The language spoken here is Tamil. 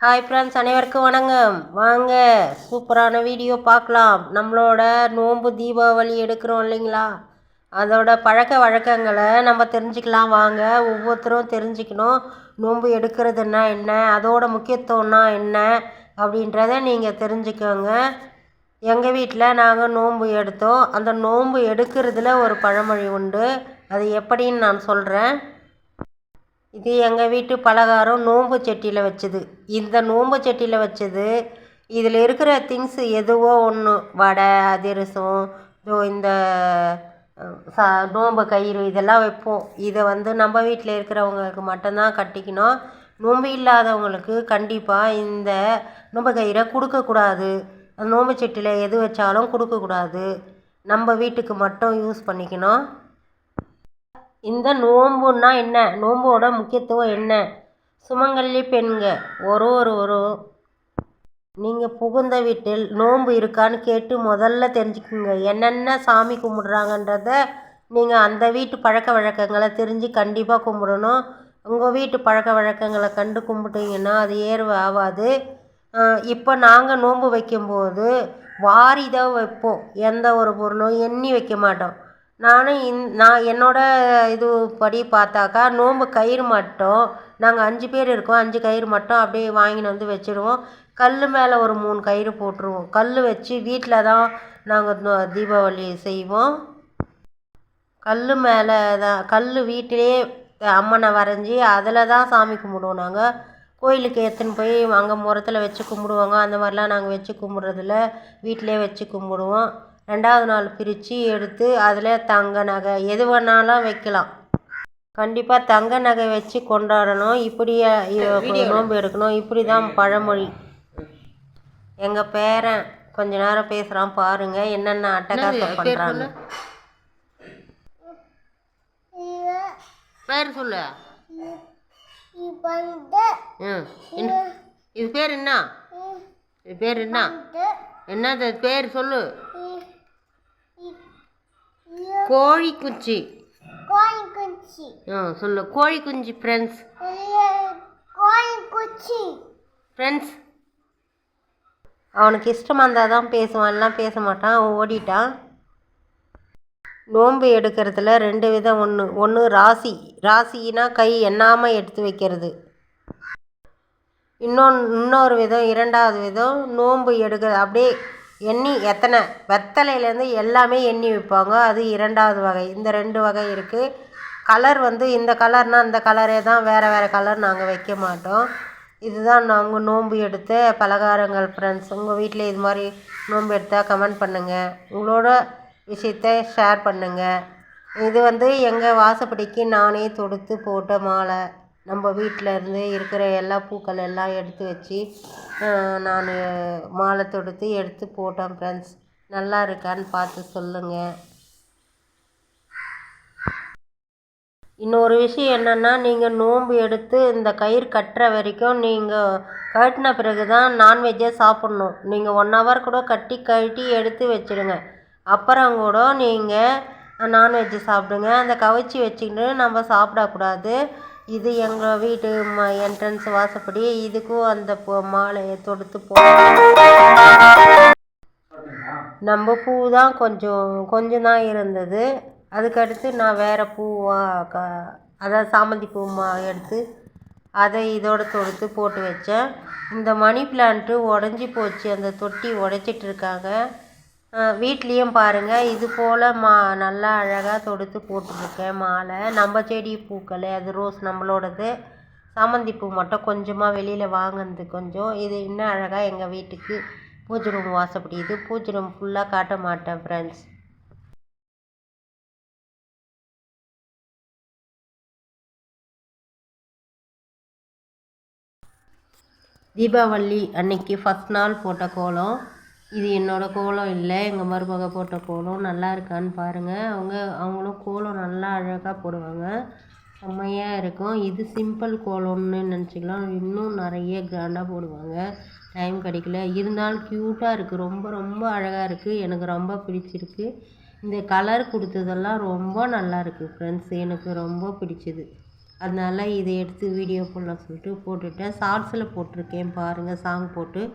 ஹாய் ஃப்ரெண்ட்ஸ் அனைவருக்கும் வணக்கம். வாங்க சூப்பரான வீடியோ பார்க்கலாம். நம்மளோட நோன்பு தீபாவளி எடுக்கிறோம் இல்லைங்களா? அதோட பழக்க வழக்கங்களை நம்ம தெரிஞ்சுக்கலாம். வாங்க ஒவ்வொருத்தரும் தெரிஞ்சுக்கணும். நோன்பு எடுக்கிறதுனா என்ன? அதோட முக்கியத்துவம்னா என்ன? அப்படின்றத நீங்கள் தெரிஞ்சுக்கோங்க. எங்கள் வீட்டில் நாங்கள் நோன்பு எடுத்தோம். அந்த நோன்பு எடுக்கிறதுல ஒரு பழமொழி உண்டு. அது எப்படின்னு நான் சொல்கிறேன் இது எங்கள் வீட்டு பலகாரம் நோம்பு சட்டியில் வச்சது. இந்த நோம்பு சட்டியில் வச்சது இதில் இருக்கிற திங்ஸ் எதுவோ ஒன்று வடை அதிரசம் இதோ இந்த சா நோன்பு கயிறு இதெல்லாம் வைப்போம். இதை வந்து நம்ம வீட்டில் இருக்கிறவங்களுக்கு மட்டும்தான் கட்டிக்கணும். நோன்பு இல்லாதவங்களுக்கு கண்டிப்பாக இந்த நோம்பு கயிறை கொடுக்கக்கூடாது நோம்பு சட்டியில் எது வச்சாலும் கொடுக்கக்கூடாது நம்ம வீட்டுக்கு மட்டும் யூஸ் பண்ணிக்கணும். இந்த நோன்புன்னா என்ன? நோம்போட முக்கியத்துவம் என்ன? சுமங்கல்லி பெண்க ஒரு ஒரு ஒரு. நீங்கள் புகுந்த வீட்டில் நோன்பு இருக்கான்னு கேட்டு முதல்ல தெரிஞ்சுக்குங்க. என்னென்ன சாமி கும்பிட்றாங்கன்றத நீங்கள் அந்த வீட்டு பழக்க வழக்கங்களை தெரிஞ்சு கண்டிப்பாக கும்பிடணும். உங்கள் வீட்டு பழக்க வழக்கங்களை கண்டு கும்பிட்டீங்கன்னா அது ஏர்வு ஆகாது இப்போ நாங்கள் நோன்பு வைக்கும்போது வாரிதான் வைப்போம். எந்த ஒரு பொருளும் எண்ணி வைக்க மாட்டோம். நானும் இந் நான் என்னோட இது படி பார்த்தாக்கா நோன்பு கயிறு மட்டும் நாங்கள் அஞ்சு பேர் இருக்கோம் அஞ்சு கயிறு மட்டும் அப்படியே வாங்கின்னு வந்து வச்சுடுவோம் கல் மேலே ஒரு மூணு கயிறு போட்டுருவோம். கல் வச்சு வீட்டில் தான் நாங்கள் தீபாவளி செய்வோம். கல் மேலே தான் கல் வீட்டிலே அம்மனை வரைஞ்சி அதில் தான் சாமி கும்பிடுவோம் நாங்கள் கோயிலுக்கு எடுத்துன்னு போய் அங்கே முரத்தில் வச்சு கும்பிடுவாங்க. அந்த மாதிரிலாம் நாங்கள் வச்சு கும்பிட்றதில்ல. வீட்டிலே வச்சு கும்பிடுவோம். ரெண்டாவது நாள் பிரித்து எடுத்து அதில் தங்க நகை. எது வேணாலும் வைக்கலாம். கண்டிப்பாக தங்க நகை வச்சு கொண்டாடணும். இப்படி அஹ், நோன்பு எடுக்கணும். இப்படி தான் பழமொழி. எங்கள் பேரன் கொஞ்ச நேரம் பேசுகிறான் பாருங்க என்னென்ன அட்டகாசம் பண்ணுறாங்க பேர் சொல்லு. இது பேர் என்ன? இது பேர் என்ன? என்னது? பேர் சொல்லு. கோழி குச்சி கோழிக்குச்சி ஆ சொல்லு. கோழி குஞ்சு ஃப்ரெண்ட்ஸ் கோழிக்குச்சி. ஃப்ரெண்ட்ஸ் அவனுக்கு இஷ்டமாக இருந்தால் தான் பேசுவான் எல்லாம் பேச மாட்டான் அவன் ஓடிட்டான் நோன்பு எடுக்கிறதுல ரெண்டு விதம் ஒன்று ஒன்று ராசி. ராசினா கை எண்ணாமல் எடுத்து வைக்கிறது. இன்னொன்று இன்னொரு விதம் இரண்டாவது விதம் நோன்பு எடுக்கிறது அப்படியே எண்ணி எத்தனை? வெத்தலையிலேருந்து எல்லாமே எண்ணி வைப்பாங்க அது இரண்டாவது வகை. இந்த ரெண்டு வகை இருக்குது கலர் வந்து இந்த கலர்னால் அந்த கலரே தான். வேறு வேறு கலர் நாங்கள் வைக்க மாட்டோம். இதுதான் நாங்கள் நோன்பு எடுத்த பலகாரங்கள் ஃப்ரெண்ட்ஸ் உங்கள் வீட்டில் இது மாதிரி நோன்பு எடுத்தால் கமெண்ட் பண்ணுங்கள் உங்களோட விஷயத்தை ஷேர் பண்ணுங்கள் இது வந்து எங்கள் வாசப்படிக்கு நானே தொடுத்து போட்ட மாலை. நம்ம வீட்டில் இருந்து இருக்கிற எல்லா பூக்கள் எல்லாம் எடுத்து வச்சு நான் மாலை தொடுத்து எடுத்து போட்டேன் ஃப்ரெண்ட்ஸ் நல்லா இருக்கான்னு பார்த்து சொல்லுங்கள் இன்னொரு விஷயம் என்னென்னா நீங்கள் நோன்பு எடுத்து இந்த கயிறு கட்டுற வரைக்கும் நீங்கள் கட்டின பிறகு தான் நான்வெஜ்ஜே சாப்பிட்ணும். நீங்கள் ஒன் ஹவர் கூட கட்டி கழட்டி எடுத்து வச்சிடுங்க. அப்புறம் கூட நீங்கள் நான்வெஜ்ஜு சாப்பிடுங்க. அந்த கவிச்சி வச்சுக்கிட்டு நம்ம சாப்பிடக்கூடாது. இது எங்கள் வீட்டு ம என்ட்ரன்ஸ் வாசப்படி இதுக்கும் அந்த மாலையை தொடுத்து போ நம்ம பூ தான் கொஞ்சம் கொஞ்சம் தான் இருந்தது. அதுக்கடுத்து நான் வேறு பூவாக க அதாவது சாமந்தி பூ மா எடுத்து அதை இதோட தொடுத்து போட்டு வச்சேன். இந்த மணி பிளான்ட்டு உடஞ்சி போச்சு. அந்த தொட்டி உடைச்சிட்டு இருக்காங்க. வீட்லேயும் பாருங்கள் இது போல் மா நல்லா அழகாக தொடுத்து போட்டுருக்கேன் மாலை. நம்ம செடி பூக்கள் அது ரோஸ் நம்மளோடது. சாமந்தி பூ மட்டும் கொஞ்சமாக வெளியில் வாங்கினது கொஞ்சம். இது இன்னும் அழகாக எங்கள் வீட்டுக்கு பூஜை ரூம் வாசப்படி. இது பூஜை ரூம் ஃபுல்லாக காட்ட மாட்டேன் ஃப்ரெண்ட்ஸ் தீபாவளி அன்னைக்கு ஃபஸ்ட் நாள் போட்ட கோலம். இது என்னோடய கோலம் இல்லை எங்கள் மருமக போட்ட கோலம் நல்லா இருக்கான்னு பாருங்கள் அவங்க அவங்களும் கோலம் நல்லா அழகாக போடுவாங்க. செம்மையாக இருக்கும். இது சிம்பிள் கோலம்னு நினச்சிக்கலாம். இன்னும் நிறைய கிராண்டாக போடுவாங்க. டைம் கிடைக்கல. இருந்தாலும் க்யூட்டாக இருக்குது ரொம்ப ரொம்ப அழகாக இருக்குது எனக்கு ரொம்ப பிடிச்சிருக்கு. இந்த கலர் கொடுத்ததெல்லாம் ரொம்ப நல்லா இருக்குது ஃப்ரெண்ட்ஸ் எனக்கு ரொம்ப பிடிச்சது. அதனால இதை எடுத்து வீடியோ போடலாம் சொல்லிட்டு போட்டுட்டேன். ஷார்ட்ஸில் போட்டிருக்கேன் பாருங்கள் சாங் போட்டு.